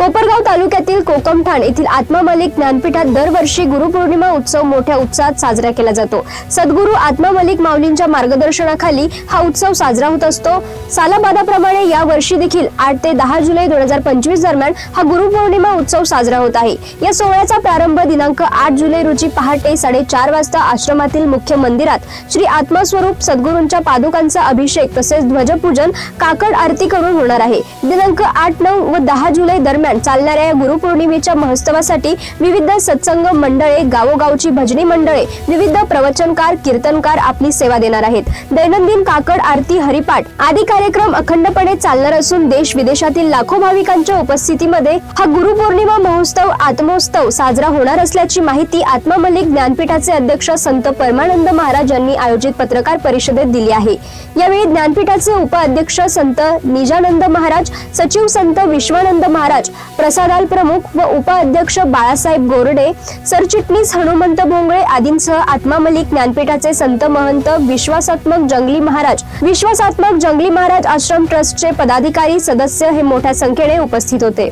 कोपरगाव तालुक्यातील कोकमठाण येथील आत्मा मलिक ज्ञानपीठात दरवर्षी गुरुपौर्णिमा उत्सव मोठ्या उत्साहात साजरा केला जातो. सद्गुरू आत्मा मलिक माऊलींच्या मार्गदर्शनाखाली हा उत्सव साजरा होत असतो. सालाबादाप्रमाणे या वर्षी देखील आठ ते दहा जुलै दोन हजार पंचवीस दरम्यान हा गुरुपौर्णिमा उत्सव साजरा होत आहे. या सोहळ्याचा प्रारंभ दिनांक आठ जुलै रोजी पहाटे साडेचार वाजता आश्रमातील मुख्य मंदिरात श्री आत्मस्वरूप सद्गुरूंच्या पादुकांचा अभिषेक तसेच ध्वजपूजन काकड आरती करून होणार आहे. दिनांक आठ नऊ व दहा जुलै दरम्यान चालणाऱ्या या गुरुपौर्णिमेच्या महोत्सवासाठी विविध सत्संग मंडळे गावोगावची भजनी मंडळे विविध प्रवचनकार कीर्तनकार आपली सेवा देणार आहेत. दैनंदिन काकड आरती हरिपाठ आदी कार्यक्रम अखंडपणे चालणार असून देश विदेशातील लाखो भाविकांच्या उपस्थितीमध्ये हा गुरुपौर्णिमा महोत्सव आत्मोत्सव साजरा होणार असल्याची माहिती आत्मा मलिक ज्ञानपीठाचे अध्यक्ष संत परमानंद महाराज यांनी आयोजित पत्रकार परिषदेत दिली आहे. यावेळी ज्ञानपीठाचे उपाध्यक्ष संत निजानंद महाराज सचिव संत विश्वानंद महाराज प्रसादाल प्रमुख व उपाध्यक्ष बाळासाहेब गोरडे सरचिटणीस हनुमंत भोंगळे आदींसह आत्मा मलिक ज्ञानपीठाचे संत महंत विश्वासात्मक जंगली महाराज विश्वासात्मक जंगली महाराज आश्रम ट्रस्टचे पदाधिकारी सदस्य हे मोठ्या संख्येने उपस्थित होते.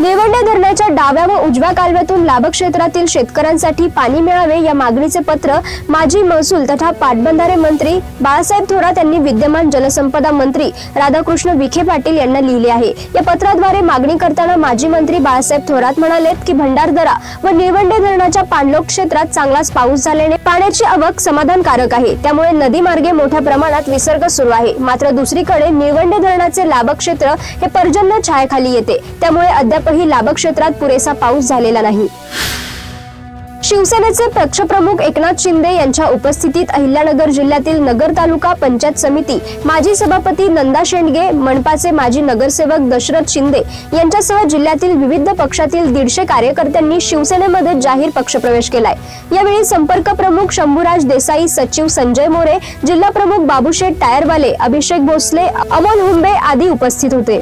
निवडण्या धरणाच्या डाव्या व उजव्या कालव्यातून लाभक्षेत्रातील शेतकऱ्यांसाठी पाणी मिळावे या मागणीचे पत्र माजी महसूल तथा पाटबंधारे मंत्री बाळासाहेब थोरात यांनी विद्यमान जलसंपदा मंत्री राधाकृष्ण विखे पाटील यांना लिहिले आहे. या पत्राद्वारे मागणी करताना माजी मंत्री बाळासाहेब थोरात म्हणालेत की भंडारदरा व निळवंडे धरणाच्या पाणलोक क्षेत्रात चांगलाच पाऊस झाल्याने पाण्याची आवक समाधानकारक आहे. त्यामुळे नदी मार्गे मोठ्या प्रमाणात विसर्ग सुरू आहे. मात्र दुसरीकडे निळवंडे धरणाचे लाभक्षेत्र हे पर्जन्य छायाखाली येते. त्यामुळे अद्याप अद्यापही लाभक्षेत्रात पुरेसा पाऊस झालेला नाही. शिवसेनेचे पक्षप्रमुख एकनाथ शिंदे यांच्या उपस्थितीत अहिल्यानगर जिल्ह्यातील नगर तालुका पंचायत समिती माजी सभापती नंदा शेंडगे मनपाचे माजी नगरसेवक दशरथ शिंदे यांच्यासह जिल्ह्यातील विविध पक्षातील दीडशे कार्यकर्त्यांनी शिवसेनेमध्ये जाहीर पक्षप्रवेश केलाय. यावेळी संपर्क प्रमुख शंभूराज देसाई सचिव संजय मोरे जिल्हा प्रमुख बाबूशेठ टायरवाले अभिषेक भोसले अमोल हुंबे आदी उपस्थित होते.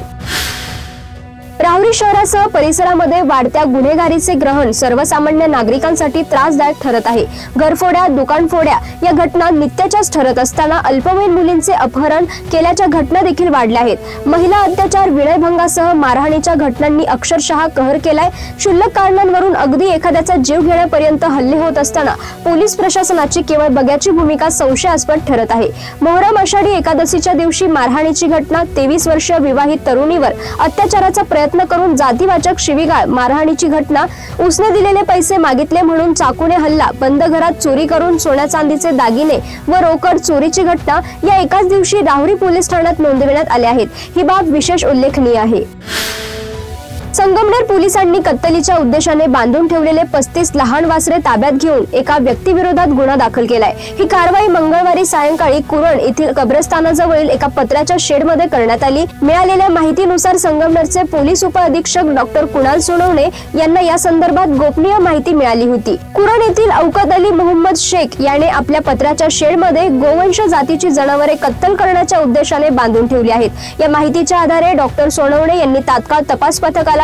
राहुरी शहरासह परिसरामध्ये वाढत्या गुन्हेगारीचे ग्रहण सर्वसामान्य नागरिकांसाठी त्रासदायक ठरत आहे. घरफोड्या दुकानफोड्या या घटना नित्याच्याच ठरत असताना अल्पवयीन मुलींचे अपहरण केल्याच्या घटना देखील वाढल्या आहेत. महिला अत्याचार विनयभंगासह मारहाणीच्या घटनांनी अक्षरशः कहर केलाय. क्षुल्लक कारणांवरून अगदी एखाद्याचा जीव घेण्यापर्यंत हल्ले होत असताना पोलीस प्रशासनाची केवळ बग्याची भूमिका संशयास्पद ठरत आहे. मोहरम आषाढी एकादशीच्या दिवशी मारहाणीची घटना तेवीस वर्षीय विवाहित तरुणीवर अत्याचाराचा प्रयत्न करून जातीवाचक शिवीगाळ मारहाणीची घटना उसने दिलेले पैसे मागितले म्हणून चाकूने हल्ला बंद घरात चोरी करून सोन्या चांदीचे दागिने व रोकड चोरीची घटना या एकाच दिवशी राहुरी पोलीस ठाण्यात नोंदविण्यात आल्या आहेत. ही बाब विशेष उल्लेखनीय आहे. संगमनेर पोलिसांनी कत्तलीच्या उद्देशाने बांधून ठेवलेले पस्तीस लहान वासरे ताब्यात घेऊन एका व्यक्तीविरोधात गुन्हा दाखल केलाय. ही कारवाई मंगळवारी सायंकाळी कुरण येथील कब्रस्थानाजवळील एका पत्राच्या शेडमध्ये करण्यात आली. मिळालेल्या माहितीनुसार संगमनेरचे पोलीस उपअधीक्षक डॉक्टर कुणाल सोनवणे यांना या संदर्भात गोपनीय माहिती मिळाली होती. कुरण येथील औकत अली मोहम्मद शेख याने आपल्या पत्राच्या शेडमध्ये गोवंश जातीची जनावरे कत्तल करण्याच्या उद्देशाने बांधून ठेवली आहेत. या माहितीच्या आधारे डॉक्टर सोनवणे यांनी तात्काळ तपास पथकाला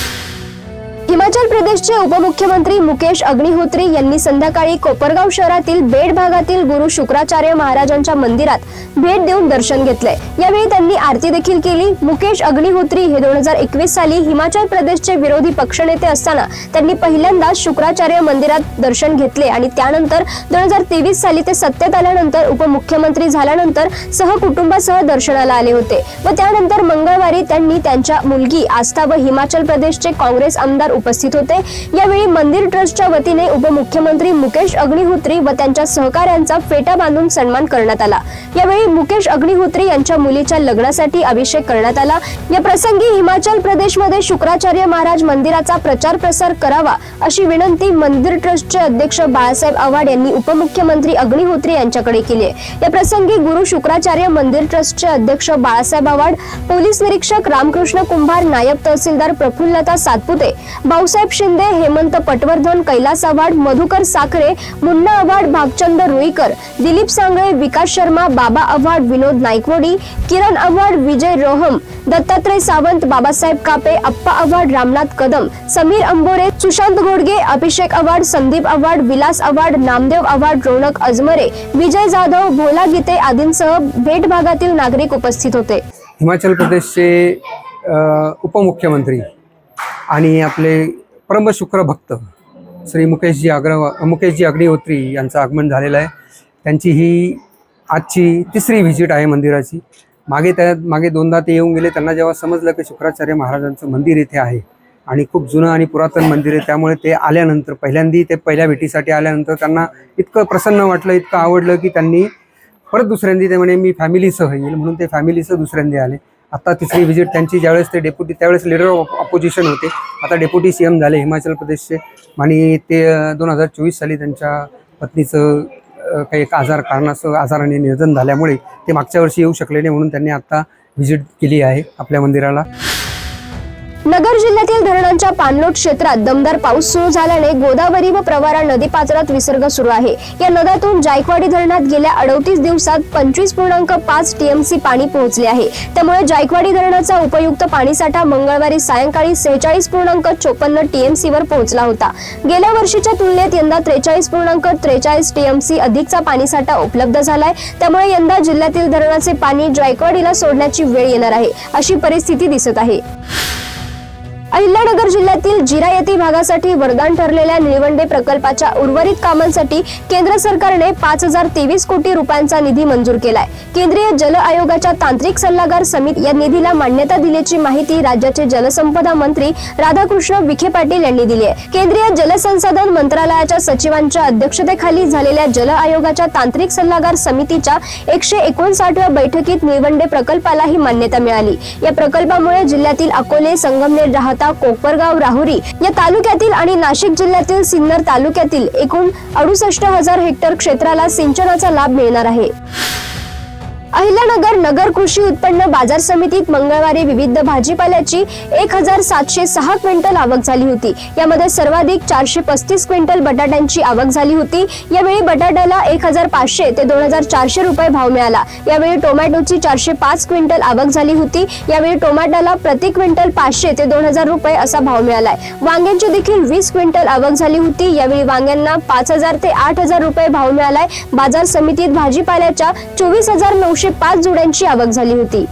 हिमाचल प्रदेशचे उपमुख्यमंत्री मुकेश अग्निहोत्री यांनी संध्याकाळी कोपरगाव शहरातील बेड भागातील गुरु शुक्राचार्य महाराजांच्या मंदिरात भेट देऊन दर्शन घेतले. यावेळी त्यांनी आरती देखील केली. मुकेश अग्निहोत्री हे दोन हजार एकवीस साली हिमाचल प्रदेशचे विरोधी पक्षनेते असताना त्यांनी पहिल्यांदा शुक्राचार्य मंदिरात दर्शन घेतले आणि त्यानंतर दोन हजार तेवीस साली ते सत्तेत आल्यानंतर उपमुख्यमंत्री झाल्यानंतर सहकुटुंबासह दर्शनाला आले होते. व त्यानंतर मंगळवारी त्यांनी त्यांच्या मुलगी आस्था व हिमाचल प्रदेशचे काँग्रेस आमदार उपस्थित होते. यावेळी मंदिर ट्रस्टच्या वतीने उपमुख्यमंत्री मुकेश अग्निहोत्री व त्यांच्या सहकाऱ्यांचा फेटा बांधून सन्मान करण्यात आला. यावेळी मुकेश अग्निहोत्री यांच्या मुलीच्या लग्नासाठी अभिषेक करण्यात आला. या प्रसंगी हिमाचल प्रदेशमध्ये शुक्राचार्य महाराज मंदिराचा प्रचार प्रसार करावा अशी विनंती मंदिर ट्रस्टचे अध्यक्ष बाळासाहेब आव्हाड यांनी उपमुख्यमंत्री अग्निहोत्री यांच्याकडे केली आहे. या प्रसंगी गुरु शुक्राचार्य मंदिर ट्रस्टचे अध्यक्ष बाळासाहेब आव्हाड पोलीस निरीक्षक रामकृष्ण कुंभार नायब तहसीलदार प्रफुल्लता सातपुते भाऊसाहेब शिंदे हेमंत पटवर्धन कैलास आव्हाड मधुकर साखरे मुन्ना आव्हाड भागचंद रुईकर दिलीप सांगळे विकास शर्मा बाबा आव्हाड विनोद नाईकवडी किरण आव्हाड विजय रोहम दत्तात्रय सावंत बाबासाहेब कापे अप्पा आव्हाड रामनाथ कदम समीर अंबोरे सुशांत घोडगे अभिषेक आव्हाड संदीप आव्हाड विलास आव्हाड नामदेव आव्हाड रोनक अजमरे विजय जाधव भोला गीते आदींसह भेट भागातील नागरिक उपस्थित होते. हिमाचल प्रदेशचे उपमुख्यमंत्री आणि आपले परमशुक्र भक्त श्री मुकेशजी अग्र मुकेशजी अग्निहोत्री यांचं आगमन झालेलं आहे. त्यांची ही आजची तिसरी व्हिजिट आहे मंदिराची. मागे त्या मागे दोनदा ते येऊन गेले त्यांना जेव्हा समजलं की शुक्राचार्य महाराजांचं मंदिर इथे आहे आणि खूप जुनं आणि पुरातन मंदिर आहे त्यामुळे ते आल्यानंतर पहिल्यांदी ते पहिल्या भेटीसाठी आल्यानंतर त्यांना इतकं प्रसन्न वाटलं इतकं आवडलं की त्यांनी परत दुसऱ्यांदी ते म्हणे मी फॅमिलीसह येईल. म्हणून ते फॅमिलीसह दुसऱ्यांदी आले. आता तिसरी व्हिजिट त्यांची ज्यावेळेस ते डेप्युटी त्यावेळेस लिडर ऑफ ऑपोजिशन होते. आता डेप्युटी सी एम झाले हिमाचल प्रदेशचे. आणि ते दोन हजार चोवीस साली त्यांच्या पत्नीचं काही एक आजार कारणास्तव आजाराने निधन झाल्यामुळे ते मागच्या वर्षी येऊ शकले नाही म्हणून त्यांनी आता व्हिजिट केली आहे आपल्या मंदिराला. नगर जिल्ह्यातील धरणांच्या पाणलोट क्षेत्रात दमदार पाऊस सुरू झाल्याने गोदावरी व प्रवारा नदी पात्रात विसर्ग सुरू आहे. या नद्यातून जायकवाडी धरणात गेल्या अडतीस दिवसात पंचवीस पूर्णांक पाच टीएमसी पाणी पोहोचले आहे. त्यामुळे जायकवाडी धरणाचा उपयुक्त पाणीसाठा मंगळवारी सायंकाळी सेहेचाळीस पूर्णांक चोपन्न टीएमसी वर पोहोचला होता. गेल्या वर्षीच्या तुलनेत यंदा त्रेचाळीस पूर्णांक त्रेचाळीस टीएमसी अधिकचा पाणीसाठा उपलब्ध झालाय. त्यामुळे यंदा जिल्ह्यातील धरणाचे पाणी जायकवाडीला सोडण्याची वेळ येणार आहे अशी परिस्थिती दिसत आहे. अहिल्यानगर जिल्ह्यातील जिरा भागासाठी वरदान ठरलेल्या निळवंडे प्रकल्पाच्या उर्वरित कामांसाठी केंद्र सरकारने पाच हजार तेवीस कोटी रुपयांचा निधी मंजूर केलाय. केंद्रीय जल आयोगाच्या तांत्रिक सल्लागार समिती या निधीला मान्यता दिल्याची माहिती राज्याचे जलसंपदा मंत्री राधाकृष्ण विखे पाटील यांनी दिली आहे. केंद्रीय जलसंसाधन मंत्रालयाच्या सचिवांच्या अध्यक्षतेखाली झालेल्या जल आयोगाच्या तांत्रिक सल्लागार समितीच्या एकशे एकोणसाठव्या बैठकीत निळवंडे प्रकल्पाला ही मान्यता मिळाली. या प्रकल्पामुळे जिल्ह्यातील अकोले संगमनेर राहत आता कोपरगाव राहुरी या तालुक्यातील आणि नाशिक जिल्ह्यातील सिन्नर तालुक्यातील एकूण अडुसष्ट हजार हेक्टर क्षेत्राला सिंचनाचा लाभ मिळणार आहे. अहिल्यानगर नगर कृषी उत्पन्न बाजार समितीत मंगळवारी विविध भाजीपाल्याची एक हजार सातशे सहा क्विंटल आवक झाली होती. यामध्ये सर्वाधिक चारशे पस्तीस क्विंटल बटाट्यांची आवक झाली होती. यावेळी बटाट्याला एक हजार पाचशे ते दोन हजार चारशे रुपये भाव मिळाला. यावेळी टोमॅटोची चारशे पाच क्विंटल आवक झाली होती. यावेळी टोमॅटोला प्रति क्विंटल पाचशे ते दोन हजार रुपये असा भाव मिळालाय. वांग्यांची देखील वीस क्विंटल आवक झाली होती. यावेळी वांग्यांना पाच हजार ते आठ हजार रुपये भाव मिळालाय. बाजार समितीत भाजीपाल्याच्या चोवीस हजार नऊशे पाच जोड्यांची आवक झाली होती.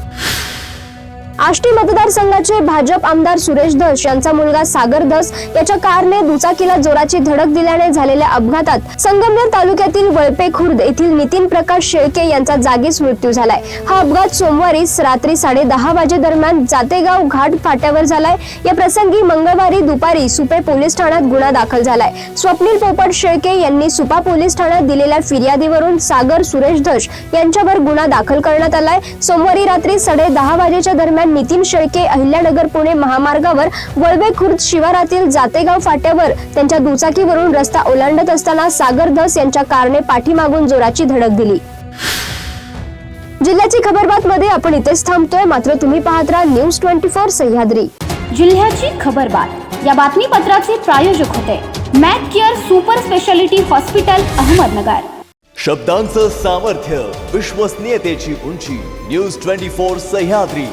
आष्टी मतदारसंघाचे भाजप आमदार सुरेश धस यांचा मुलगा सागर धस याच्या कारने दुचाकीला जोराची धडक दिल्याने झालेल्या अपघातात संगमनेर तालुक्यातील वळपे खुर्द येथील नितीन प्रकाश शेळके यांचा जागीच मृत्यू झालाय. हा अपघात सोमवारी रात्री साडे दहा वाजे दरम्यान जातेगाव घाट फाट्यावर झालाय. या प्रसंगी मंगळवारी दुपारी सुपे पोलीस ठाण्यात गुन्हा दाखल झालाय. स्वप्नील पोपट शेळके यांनी सुपा पोलीस ठाण्यात दिलेल्या फिर्यादीवरून सागर सुरेश धस यांच्यावर गुन्हा दाखल करण्यात आलाय. सोमवारी रात्री साडे दहा वाजेच्या दरम्यान नितीन शेळके अहिल्यानगर पुणे महामार्गावर वळवे खुर्द शिवारातील जातेगाव फाट्यावर त्यांच्या दुचाकीवरून रस्ता ओलांडत असताना सागर धस यांच्या कारने पाठीमागून जोराची धडक दिली. जिल्ह्याची खबरबात मध्ये आपण इथेच थांबतोय. मात्र तुम्ही पाहत राहा न्यूज ट्वेंटी फोर सह्याद्री. जिल्ह्याची खबरबात. या बातमीपत्राचे प्रायोजक होते Mac care super speciality hospital Ahmednagar. शब्दांचं सामर्थ्य विश्वसनीयतेची उंची न्यूज ट्वेंटी फोर सह्याद्री.